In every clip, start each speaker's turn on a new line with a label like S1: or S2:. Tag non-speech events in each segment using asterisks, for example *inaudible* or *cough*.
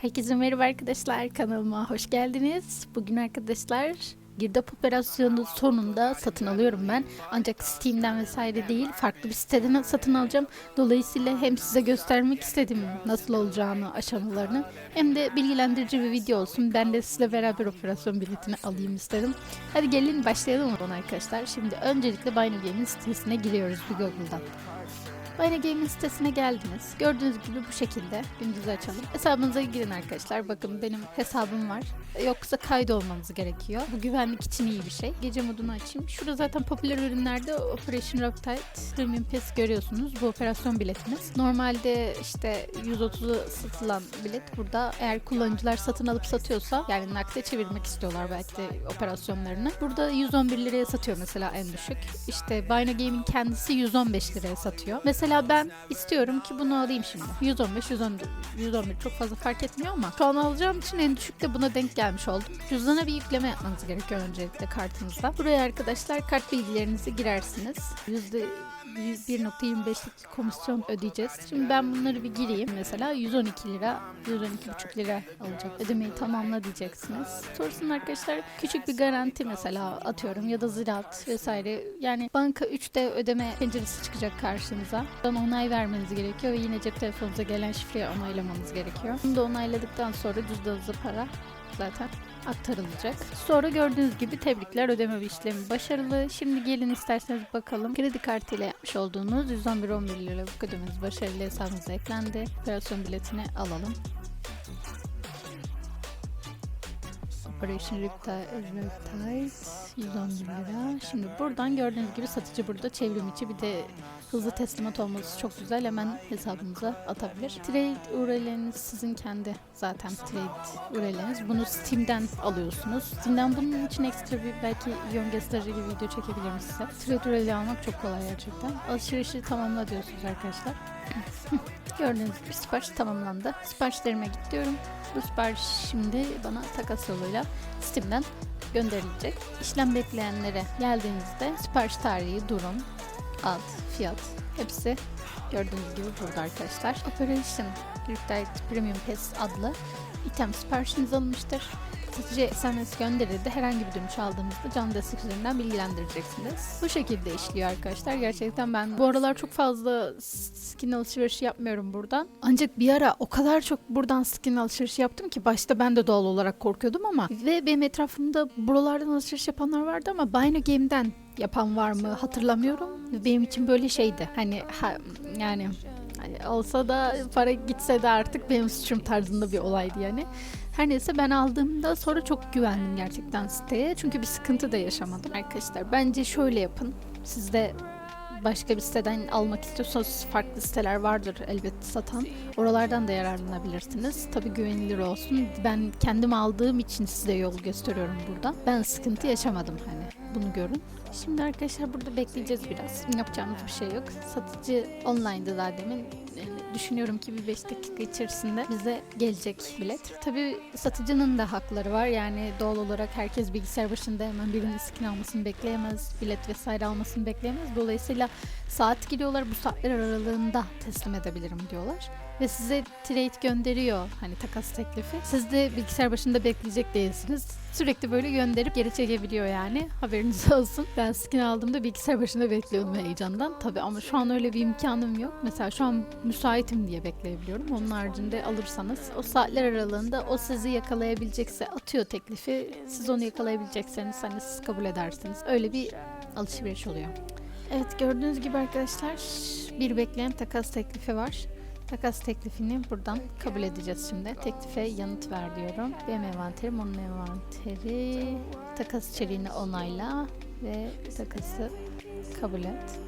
S1: Herkese merhaba arkadaşlar kanalıma hoş geldiniz. Bugün arkadaşlar girdap operasyonu sonunda satın alıyorum ben. Ancak Steam'den vesaire değil farklı bir siteden satın alacağım. Dolayısıyla hem size göstermek istedim nasıl olacağını aşamalarını hem de bilgilendirici bir video olsun. Ben de sizle beraber operasyon biletini alayım istedim. Hadi gelin başlayalım o arkadaşlar. Şimdi öncelikle Bino Game'in sitesine giriyoruz bir Google'dan. Bine Game'in sitesine geldiniz. Gördüğünüz gibi bu şekilde gündüz açalım. Hesabınıza girin arkadaşlar. Bakın benim hesabım var. Yoksa kaydolmanız gerekiyor. Bu güvenlik için iyi bir şey. Gece modunu açayım. Şurada zaten popüler ürünlerde Operation Rocktide Premium Pass görüyorsunuz. Bu operasyon biletimiz. Normalde işte 130'u satılan bilet burada eğer kullanıcılar satın alıp satıyorsa yani nakde çevirmek istiyorlar belki de operasyonlarını. Burada 111 liraya satıyor mesela en düşük. İşte Bino Game'in kendisi 115 liraya satıyor. Mesela ben istiyorum ki bunu alayım şimdi. 115, 111, 111 çok fazla fark etmiyor ama şu an alacağım için en düşük de buna denk gelmiş oldum. Cüzdana bir yükleme yapmanız gerekiyor öncelikle kartınızda. Buraya arkadaşlar kart bilgilerinizi girersiniz. Yüzde 1.25'lik komisyon ödeyeceğiz. Şimdi ben bunları bir gireyim. Mesela 112 lira, 112,5 lira alacak. Ödemeyi tamamla diyeceksiniz. Sonrasında arkadaşlar küçük bir garanti mesela atıyorum ya da ziraat vesaire. Yani banka 3'te ödeme penceresi çıkacak karşınıza. Buradan onay vermeniz gerekiyor ve yine cep telefonunuza gelen şifreyi onaylamanız gerekiyor. Bunu da onayladıktan sonra cüzdanınıza para zaten aktarılacak. Sonra gördüğünüz gibi tebrikler ödeme işlemi başarılı. Şimdi gelin isterseniz bakalım. Kredi kartıyla yapmış olduğunuz 111.11 liralık ödemeniz başarılı hesabınıza eklendi. Operasyon biletini alalım. Operation Riptide 111 lira. Şimdi buradan gördüğünüz gibi satıcı burada çevrim içi bir de hızlı teslimat olması çok güzel. Hemen hesabınıza atabilir. Trade URL'iniz sizin kendi zaten trade URL'iniz. Bunu Steam'den alıyorsunuz. Steam'den bunun için ekstra bir belki yön gösterici bir video çekebilirim size. Trade URL'i almak çok kolay gerçekten. Alışverişi tamamla diyorsunuz arkadaşlar. *laughs* Gördüğünüz gibi sipariş tamamlandı. Siparişlerime git diyorum. Bu sipariş şimdi bana takas yoluyla Steam'den gönderilecek. İşlem bekleyenlere geldiğinizde sipariş tarihi, durum, ad, fiyat hepsi gördüğünüz gibi burada arkadaşlar. Operation Riptide Premium Pass adlı item siparişiniz alınmıştır. Satıcıya SMS gönderildi. Herhangi bir dönüş aldığınızda canlı destek üzerinden bilgilendireceksiniz. Bu şekilde işliyor arkadaşlar. Gerçekten ben bu aralar çok fazla skin alışverişi yapmıyorum buradan. Ancak bir ara o kadar çok buradan skin alışverişi yaptım ki başta ben de doğal olarak korkuyordum ama ve benim etrafımda buralardan alışveriş yapanlar vardı ama Bino Game'den yapan var mı hatırlamıyorum. Benim için böyle şeydi. Hani ha, yani hani olsa da para gitse de artık benim suçum tarzında bir olaydı yani. Her neyse ben aldığımda sonra çok güvendim gerçekten siteye. Çünkü bir sıkıntı da yaşamadım. Arkadaşlar bence şöyle yapın. Siz de başka bir siteden almak istiyorsanız farklı siteler vardır elbet satan. Oralardan da yararlanabilirsiniz. Tabi güvenilir olsun. Ben kendim aldığım için size yol gösteriyorum burada. Ben sıkıntı yaşamadım hani. Bunu görün. Şimdi arkadaşlar burada bekleyeceğiz biraz. Yapacağımız bir şey yok. Satıcı online'da daha demin. Düşünüyorum ki bir 5 dakika içerisinde bize gelecek bilet. Tabii satıcının da hakları var. Yani doğal olarak herkes bilgisayar başında hemen birinin skin almasını bekleyemez. Bilet vesaire almasını bekleyemez. Dolayısıyla saat giriyorlar. Bu saatler aralığında teslim edebilirim diyorlar. Ve size trade gönderiyor hani takas teklifi. Siz de bilgisayar başında bekleyecek değilsiniz. Sürekli böyle gönderip geri çekebiliyor yani. Haberiniz *laughs* olsun. Ben skin aldığımda bilgisayar başında bekliyordum heyecandan. Tabii ama şu an öyle bir imkanım yok. Mesela şu an müsaitim diye bekleyebiliyorum. Onun haricinde alırsanız o saatler aralığında o sizi yakalayabilecekse atıyor teklifi. Siz onu yakalayabilecekseniz hani siz kabul edersiniz. Öyle bir alışveriş oluyor. Evet gördüğünüz gibi arkadaşlar bir bekleyen takas teklifi var. Takas teklifini buradan kabul edeceğiz şimdi. Teklife yanıt ver diyorum. Benim envanterim onun envanteri. Takas içeriğini onayla ve takası kabul et.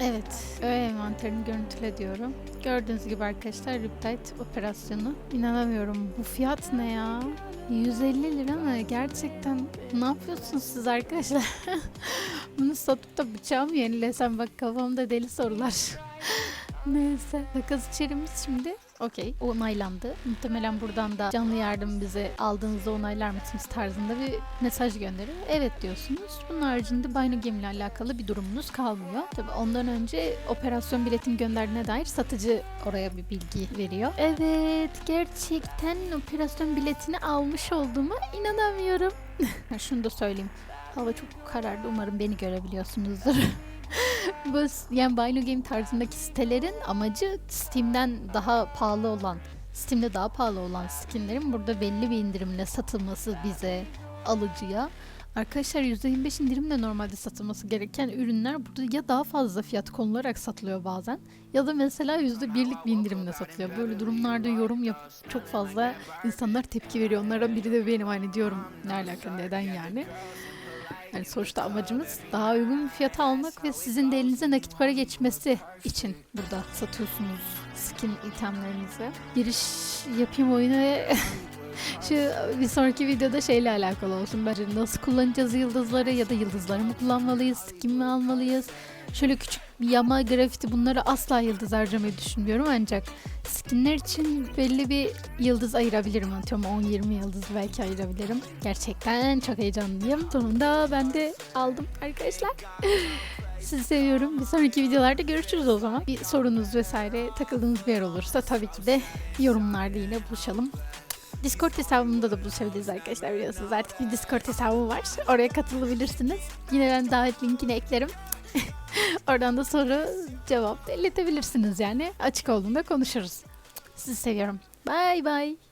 S1: Evet, öğe envanterini görüntüle diyorum. Gördüğünüz gibi arkadaşlar Riptide operasyonu. İnanamıyorum. Bu fiyat ne ya? 150 lira mı? Gerçekten ne yapıyorsunuz siz arkadaşlar? *laughs* Bunu satıp da bıçağı mı yenilesem? Bak kafamda deli sorular. Neyse. Takas içerimiz şimdi Okey. Onaylandı. Muhtemelen buradan da canlı yardım bize aldığınızda onaylar mısınız tarzında bir mesaj gönderiyor. Evet diyorsunuz. Bunun haricinde Bino Game ile alakalı bir durumunuz kalmıyor. Tabii ondan önce operasyon biletini gönderdiğine dair satıcı oraya bir bilgi veriyor. Evet gerçekten operasyon biletini almış olduğuma inanamıyorum. *laughs* Şunu da söyleyeyim. Hava çok karardı. Umarım beni görebiliyorsunuzdur. *laughs* S- yani Bino Game tarzındaki sitelerin amacı Steam'den daha pahalı olan, Steam'de daha pahalı olan skinlerin burada belli bir indirimle satılması bize alıcıya. Arkadaşlar %25 indirimle normalde satılması gereken ürünler burada ya daha fazla fiyat konularak satılıyor bazen ya da mesela %1'lik bir indirimle satılıyor. Böyle durumlarda yorum yap çok fazla insanlar tepki veriyor. Onlardan biri de benim hani diyorum ne alaka neden yani. Yani sonuçta amacımız daha uygun bir fiyata almak ve sizin de elinize nakit para geçmesi için burada satıyorsunuz skin itemlerinizi. Giriş yapayım oyuna *laughs* şu bir sonraki videoda şeyle alakalı olsun. Bence nasıl kullanacağız yıldızları ya da yıldızları mı kullanmalıyız, skin mi almalıyız? Şöyle küçük bir yama, grafiti bunları asla yıldız harcamayı düşünmüyorum ancak skinler için belli bir yıldız ayırabilirim. Atıyorum 10-20 yıldız belki ayırabilirim. Gerçekten çok heyecanlıyım. Sonunda ben de aldım arkadaşlar. *laughs* Sizi seviyorum. Bir sonraki videolarda görüşürüz o zaman. Bir sorunuz vesaire takıldığınız bir yer olursa tabii ki de yorumlarda yine buluşalım. Discord hesabımda da buluşabiliriz arkadaşlar biliyorsunuz. Artık bir Discord hesabım var. Oraya katılabilirsiniz. Yine ben davet linkini eklerim. *laughs* Oradan da soru cevap da yani. Açık olduğunda konuşuruz. Sizi seviyorum. Bye bye.